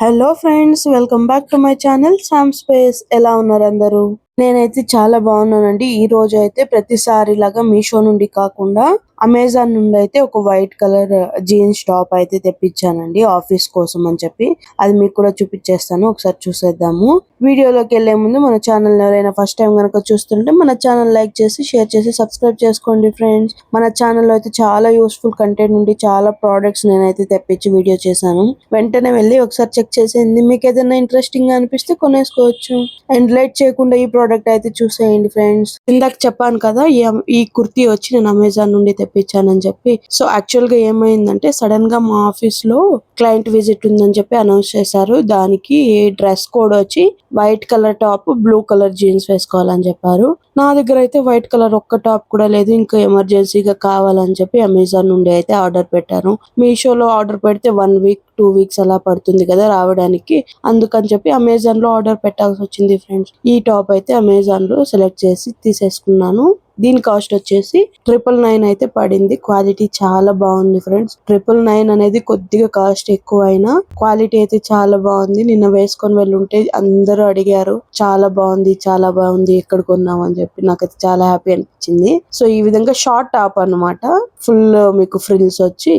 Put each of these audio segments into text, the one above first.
Hello friends welcome back to my channel Sam Space ఎలా ఉన్నారు అందరూ? నేనైతే చాలా బాగున్నానండి. ఈ రోజు అయితే ప్రతిసారి లాగా మీషో నుండి కాకుండా అమెజాన్ నుండి అయితే ఒక వైట్ కలర్ జీన్స్ టాప్ అయితే తెప్పించానండి ఆఫీస్ కోసం అని చెప్పి. అది మీకు కూడా చూపించేస్తాను. ఒకసారి చూసేద్దాము. వీడియోలోకి వెళ్ళే ముందు మన ఛానల్ ఎవరైనా ఫస్ట్ టైం కనుక చూస్తుంటే మన ఛానల్ లైక్ చేసి షేర్ చేసి సబ్స్క్రైబ్ చేసుకోండి ఫ్రెండ్స్. మన ఛానల్లో అయితే చాలా యూస్ఫుల్ కంటెంట్ నుండి చాలా ప్రోడక్ట్స్ నేనైతే తెప్పించి వీడియో చేశాను. వెంటనే వెళ్ళి ఒకసారి చెక్ చేసింది మీకు ఏదైనా ఇంట్రెస్టింగ్ అనిపిస్తే కొనేసుకోవచ్చు. అండ్ లేట్ చేయకుండా ఈ ప్రోడక్ట్ అయితే చూసేయండి ఫ్రెండ్స్ ఇందాక చెప్పాను కదా ఈ ఈ కుర్తీ వచ్చి నేను అమెజాన్ నుండి తెప్పించానని చెప్పి. సో యాక్చువల్గా ఏమైందంటే సడన్గా మా ఆఫీస్లో క్లయింట్ విజిట్ ఉందని చెప్పి అనౌన్స్ చేశారు. దానికి డ్రెస్ కోడ్ వచ్చి white colour top blue colour jeans వేసుకోవాలని చెప్పారు. నా దగ్గర అయితే వైట్ కలర్ ఒక్క టాప్ కూడా లేదు. ఇంకా ఎమర్జెన్సీగా కావాలని చెప్పి అమెజాన్ నుండి అయితే ఆర్డర్ పెట్టాను. మీషోలో ఆర్డర్ పెడితే వన్ వీక్ టూ వీక్స్ అలా పడుతుంది కదా రావడానికి. అందుకని చెప్పి అమెజాన్లో ఆర్డర్ పెట్టాల్సి వచ్చింది ఫ్రెండ్స్. ఈ టాప్ అయితే అమెజాన్లో సెలెక్ట్ చేసి తీసేసుకున్నాను. దీని కాస్ట్ వచ్చేసి ట్రిపుల్ నైన్ అయితే పడింది. క్వాలిటీ చాలా బాగుంది ఫ్రెండ్స్. ట్రిపుల్ నైన్ అనేది కొద్దిగా కాస్ట్ ఎక్కువ అయినా క్వాలిటీ అయితే చాలా బాగుంది. నిన్న వేసుకొని వెళ్ళుంటే అందరూ అడిగారు చాలా బాగుంది చాలా బాగుంది ఎక్కడ కొన్నాం అని చెప్పి. నాకైతే చాలా హ్యాపీ అనిపించింది. సో ఈ విధంగా షార్ట్ టాప్ అన్నమాట. ఫుల్ మీకు ఫ్రిల్స్ వచ్చి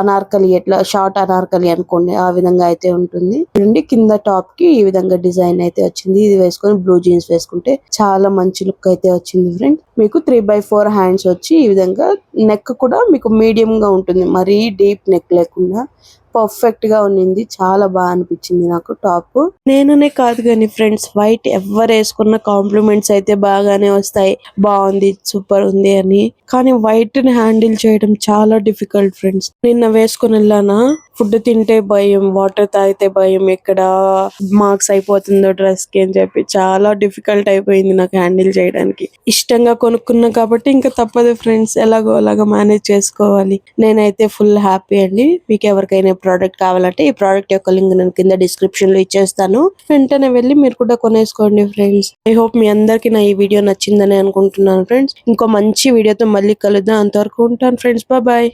అనార్కలి ఎట్లా షార్ట్ అనార్కలి అనుకోండి ఆ విధంగా అయితే ఉంటుంది. చూడండి కింద టాప్కి ఈ విధంగా డిజైన్ అయితే వచ్చింది. ఇది వేసుకొని బ్లూ జీన్స్ వేసుకుంటే చాలా మంచి లుక్ అయితే వచ్చింది ఫ్రెండ్ మీకు త్రీ బై ఫోర్ హ్యాండ్స్ వచ్చి ఈ విధంగా నెక్ కూడా మీకు మీడియం గా ఉంటుంది. మరీ డీప్ నెక్ లేకుండా పర్ఫెక్ట్గా ఉన్నింది. చాలా బాగా అనిపించింది నాకు టాప్ నేననే కాదు కానీ ఫ్రెండ్స్ వైట్ ఎవరు వేసుకున్న కాంప్లిమెంట్స్ అయితే బాగానే వస్తాయి. బాగుంది సూపర్ ఉంది అని. కానీ వైట్ని హ్యాండిల్ చేయడం చాలా డిఫికల్ట్ ఫ్రెండ్స్ నిన్న వేసుకుని వెళ్ళానా? ఫుడ్ తింటే భయం వాటర్ తాగితే భయం ఎక్కడ మార్క్స్ అయిపోతుందో డ్రెస్కి అని చెప్పి చాలా డిఫికల్ట్ అయిపోయింది నాకు హ్యాండిల్ చేయడానికి. ఇష్టంగా కొనుక్కున్నా కాబట్టి ఇంకా తప్పదు ఫ్రెండ్స్ ఎలాగో అలాగా మేనేజ్ చేసుకోవాలి. నేనైతే ఫుల్ హ్యాపీ అండి. మీకు ఎవరికైనా ప్రోడక్ట్ కావాలంటే ఈ ప్రోడక్ట్ యొక్క లింక్ నేను కింద డిస్క్రిప్షన్లో ఇచ్చేస్తాను. వెంటనే వెళ్ళి మీరు కూడా కొనేసుకోండి ఫ్రెండ్స్ ఐ హోప్ మీ అందరికి నా ఈ వీడియో నచ్చిందని అనుకుంటున్నాను ఫ్రెండ్స్ ఇంకో మంచి వీడియోతో మళ్ళీ కలుద్దాం. అంతవరకు ఉంటాను ఫ్రెండ్స్ బాయ్